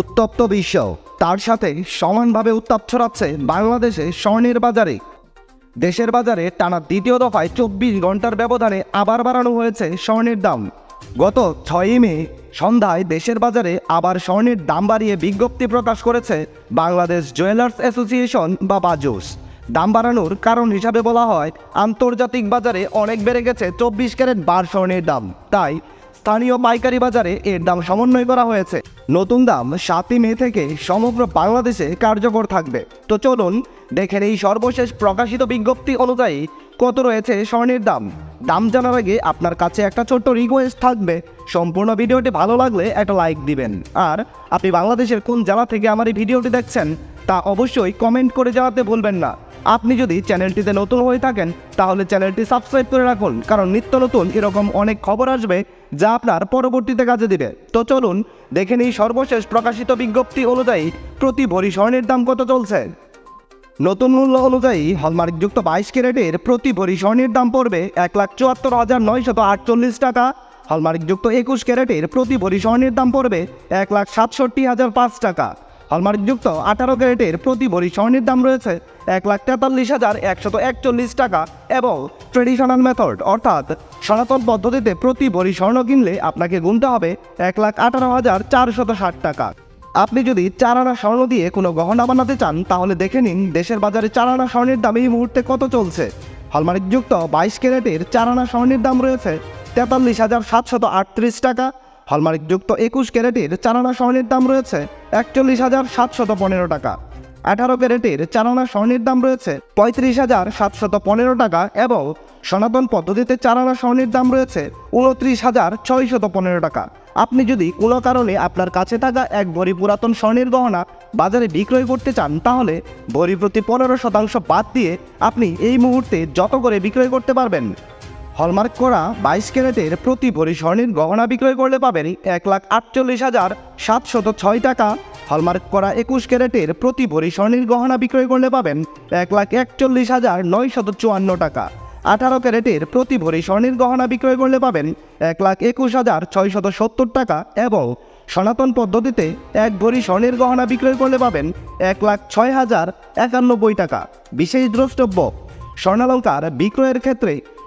উত্তপ্ত বিশ্ব। তার সাথে সমানভাবে উত্তাপ ছড়াচ্ছে বাংলাদেশে স্বর্ণের বাজারে। দেশের বাজারে টানা দ্বিতীয় দফায় চব্বিশ ঘণ্টার ব্যবধানে আবার বাড়ানো হয়েছে স্বর্ণের দাম। গত ছয়ই মে সন্ধ্যায় দেশের বাজারে আবার স্বর্ণের দাম বাড়িয়ে বিজ্ঞপ্তি প্রকাশ করেছে বাংলাদেশ জুয়েলার্স অ্যাসোসিয়েশন বা বাজুস। দাম বাড়ানোর কারণ হিসাবে বলা হয়, আন্তর্জাতিক বাজারে অনেক বেড়ে গেছে চব্বিশ ক্যারেট বার স্বর্ণের দাম। তাই স্থানীয় পাইকারি বাজারে এর দাম সমন্বয় করা হয়েছে। নতুন দাম সাতই মে থেকে সমগ্র বাংলাদেশে কার্যকর থাকবে। তো চলুন দেখেন এই সর্বশেষ প্রকাশিত বিজ্ঞপ্তি অনুযায়ী কত রয়েছে স্বর্ণের দাম। দাম জানার আগে আপনার কাছে একটা ছোট্ট রিকোয়েস্ট থাকবে। সম্পূর্ণ ভিডিওটি ভালো লাগলে একটা লাইক দিবেন। আর আপনি বাংলাদেশের কোন জেলা থেকে আমার এই ভিডিওটি দেখছেন তা অবশ্যই কমেন্ট করে জানাতে ভুলবেন না। আপনি যদি চ্যানেলটিতে নতুন হয়ে থাকেন, তাহলে চ্যানেলটি সাবস্ক্রাইব করে রাখুন, কারণ নিত্য নতুন এরকম অনেক খবর আসবে যা আপনার পরবর্তীতে কাজে দিবে। তো চলুন, দেখে নিই সর্বশেষ প্রকাশিত বিজ্ঞপ্তি অনুযায়ী প্রতি ভরি স্বর্ণের দাম কত চলছে। নতুন মূল্য অনুযায়ী হলমার্কযুক্ত বাইশ ক্যারেটের প্রতি ভরি স্বর্ণের দাম পড়বে এক লাখ চুয়াত্তর হাজার নয়শত আটচল্লিশ টাকা। হলমার্কযুক্ত একুশ ক্যারেটের প্রতি ভরি স্বর্ণের দাম পড়বে এক লাখ সাতষট্টি হাজার পাঁচ টাকা। হলমার্কযুক্ত আঠারো ক্যারেটের প্রতি ভরি স্বর্ণের দাম রয়েছে এক লাখ তেতাল্লিশ হাজার একশত একচল্লিশ টাকা এবং ট্রেডিশনাল মেথড অর্থাৎ সনাতন পদ্ধতিতে প্রতি ভরি স্বর্ণ কিনলে আপনাকে গুনতে হবে এক লাখ আঠারো হাজার চারশত ষাট টাকা। আপনি যদি চার আনা স্বর্ণ দিয়ে কোনো গহনা বানাতে চান, তাহলে দেখে নিন দেশের বাজারে চার আনা স্বর্ণের দাম এই মুহূর্তে কত চলছে। হলমার্কযুক্ত বাইশ ক্যারেটের চার আনা স্বর্ণের দাম রয়েছে তেতাল্লিশ হাজার সাতশত আটত্রিশ টাকা হলমার্কযুক্ত একুশ ক্যারেটের চার আনা স্বর্ণের দাম রয়েছে একচল্লিশ হাজার সাতশত পনেরো টাকা। আঠারো ক্যারেটের চারানা স্বর্ণের দাম রয়েছে পঁয়ত্রিশ হাজার সাতশত পনেরো টাকা এবং সনাতন পদ্ধতিতে চারানা স্বর্ণের দাম রয়েছে উনত্রিশ হাজার ছয়শত পনেরো টাকা। আপনি যদি কোনো কারণে আপনার কাছে থাকা এক ভরি পুরাতন স্বর্ণের গহনা বাজারে বিক্রয় করতে চান, তাহলে ভরি প্রতি পনেরো শতাংশ বাদ দিয়ে আপনি এই মুহূর্তে যত করে বিক্রয় করতে পারবেন। হলমার্ক করা বাইশ ক্যারেটের প্রতি ভরি স্বর্ণের গহনা বিক্রয় করলে পাবেন এক লাখ আটচল্লিশ হাজার সাতশত ছয় টাকা। হলমার্ক করা একুশ ক্যারেটের প্রতি ভরি স্বর্ণের গহনা বিক্রয় করলে পাবেন এক লাখ একচল্লিশ হাজার নয়শত চুয়ান্ন টাকা। আঠারো ক্যারেটের প্রতি ভরি স্বর্ণের গহনা বিক্রয় করলে পাবেন এক লাখ একুশ হাজার ছয়শত সত্তর টাকা এবং সনাতন পদ্ধতিতে এক ভরি স্বর্ণের গহনা বিক্রয় করলে পাবেন এক লাখ ছয় হাজার একানব্বই টাকা। বিশেষ দ্রষ্টব্য, স্বর্ণালঙ্কার বিক্রয়ের ক্ষেত্রে